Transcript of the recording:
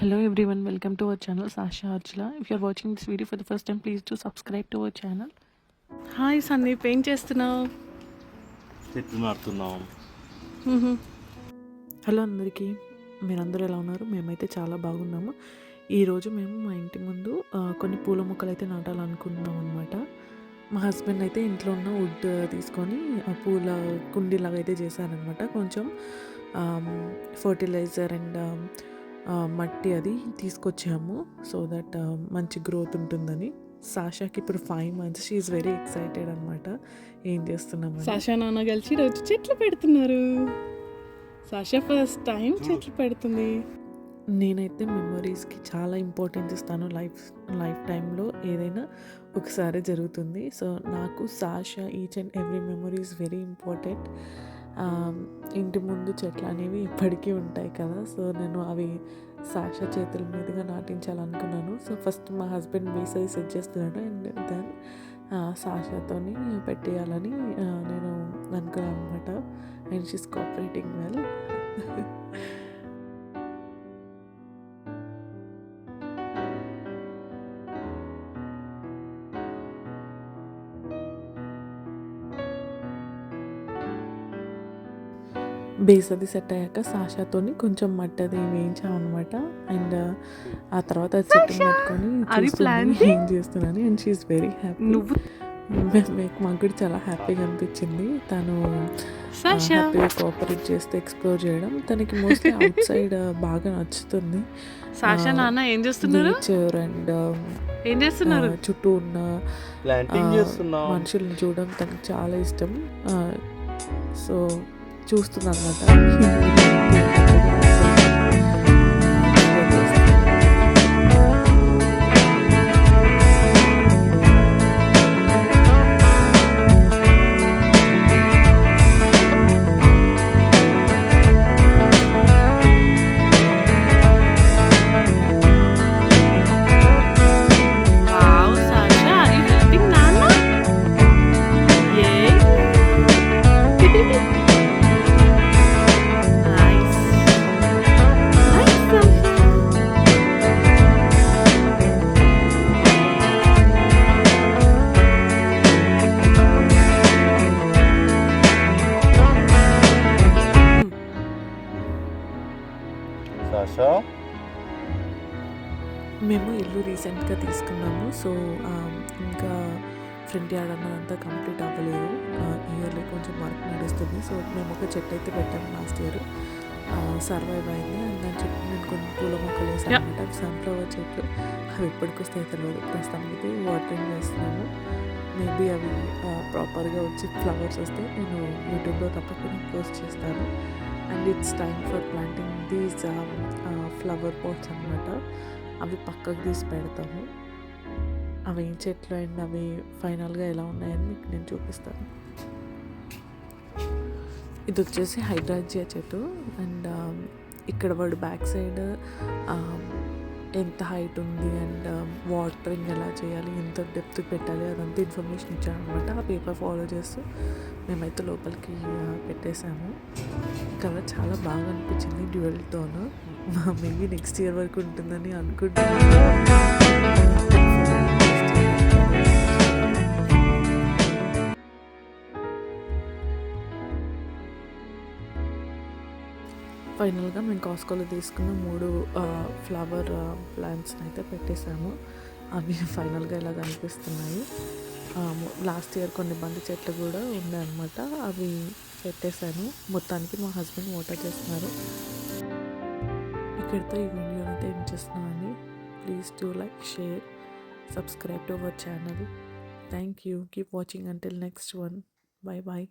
Hello everyone, welcome to our channel Sasha Archula. If you're watching this video for the first time, please do subscribe to our channel. Hi Sandeep ఏం చేస్తున్నావు? చెట్లు నాటుతున్నాం hello అందరికీ. మీరందరూ ఎలా ఉన్నారు? మేమైతే చాలా బాగున్నాము. ఈరోజు మేము మా ఇంటి ముందు కొన్ని పూల మొక్కలు అయితే నాటాలనుకుంటున్నాం అనమాట మా హస్బెండ్ అయితే ఇంట్లో ఉన్న వుడ్ తీసుకొని ఆ పూల కుండీలాగా అయితే చేశారనమాట కొంచెం ఫర్టిలైజర్ అండ్ మట్టి అది తీసుకొచ్చాము. సో దట్ మంచి గ్రోత్ ఉంటుందని. సాషాకి ఇప్పుడు five months she's very excited అనమాట ఏం చేస్తున్నామని సాషా నాన్న కలిసి రోజు చెట్లు పెడుతున్నారు. సాషా ఫస్ట్ టైం చెట్లు పెడుతుంది. నేనైతే మెమొరీస్కి చాలా ఇంపార్టెన్స్ ఇస్తాను లైఫ్ లైఫ్ టైంలో ఏదైనా ఒకసారి జరుగుతుంది. సో నాకు Sasha each and every memory is very important ఇంటి ముందు చెట్లు అనేవి ఇప్పటికీ ఉంటాయి కదా. సో నేను అవి సాక్ష చేతుల మీదుగా నాటించాలనుకున్నాను. సో ఫస్ట్ మా హస్బెండ్ బేస్ అది సెట్ చేస్తున్నాడు అండ్ దెన్ సాషాతోని పెట్టేయాలని నేను అనుకున్నాను అనమాట and she's cooperating well. Base అది సెట్ అయ్యాక సాషాతోని కొంచెం మట్టి అది వేయించాం అనమాట అండ్ ఆ తర్వాత అది చెట్టు పట్టుకొని? ఏం చేస్తున్నాను అండ్ షీఈ్ వెరీ హ్యాపీ నువ్వు? మాకు కూడా చాలా హ్యాపీగా అనిపించింది. తను సాషా! హ్యాపీగా కోఆపరేట్ చేస్తే ఎక్స్ప్లోర్ చేయడం. తనకి మోస్ట్లీ అవుట్ సైడ్ బాగా నచ్చుతుంది. సాషా నాన్న ఏం చేస్తున్నారు? నేచర్ అండ్ ఏం చేస్తున్నారు? చుట్టూ ఉన్న ప్లాంటింగ్ ఆ, చేస్తున్నాం. మనుషుల్ని చూడడం తనకు చాలా ఇష్టం. సో చూస్తున్నా అనమాట సాషా మేము ఇల్లు రీసెంట్గా తీసుకున్నాము. సో ఇంకా ఫ్రంట్ యార్డ్ అన్నదంతా కంప్లీట్ అవ్వలేదు. ఇయర్లీ కొంచెం వర్క్ నడుస్తుంది. సో మేము ఒక చెట్టు అయితే పెట్టాము లాస్ట్ ఇయర్. సర్వైవ్ అయింది. అండ్ దాని చుట్టూ నేను కొన్ని పూల మొక్కలు వేసాను అనమాట సన్ఫ్లవర్ చెట్లు. అవి ఎప్పటికి వస్తాయో తెలియదు ప్రస్తుతానికి అయితే వాటరింగ్ వేస్తున్నాము మేబీ అవి ప్రాపర్గా వచ్చి ఫ్లవర్స్ వస్తే నేను యూట్యూబ్లో తప్పకుండా పోస్ట్ చేస్తాను. And it's time for planting these flower pots అనమాట అవి పక్కకు తీసి పెడతాము. అవి ఏం చెట్లు అండ్ అవి ఫైనల్గా ఎలా ఉన్నాయని మీకు నేను చూపిస్తాను. ఇది వచ్చేసి హైడ్రాజియా చెట్టు అండ్ ఇక్కడ వాడు బ్యాక్ సైడ్ ఎంత హైట్ ఉంది అండ్ వాటరింగ్ ఎలా చేయాలి ఎంత డెప్త్ పెట్టాలి అదంతా ఇన్ఫర్మేషన్ ఇచ్చారనమాట. ఆ పేపర్ ఫాలో చేస్తూ మేమైతే లోపలికి పెట్టేశాము కలర్ చాలా బాగా అనిపించింది డ్యూయల్తోను. మేబీ నెక్స్ట్ ఇయర్ వరకు ఉంటుందని అనుకుంటున్నాను. ఫైనల్గా మేము కాస్కోలో తీసుకున్న మూడు ఫ్లవర్ ప్లాంట్స్ని అయితే పెట్టేశాము. అవి ఫైనల్గా ఇలా కనిపిస్తున్నాయి లాస్ట్ ఇయర్ కొన్ని బంతి చెట్లు కూడా ఉన్నాయన్నమాట అవి పెట్టేశాను. మొత్తానికి మా హస్బెండ్ ఓటర్ చేస్తున్నారు. ఇక్కడితో ఈ వీడియో అయితే ఏం చేస్తున్నానండి. Please to like share subscribe to our channel thank you keep watching until next one bye bye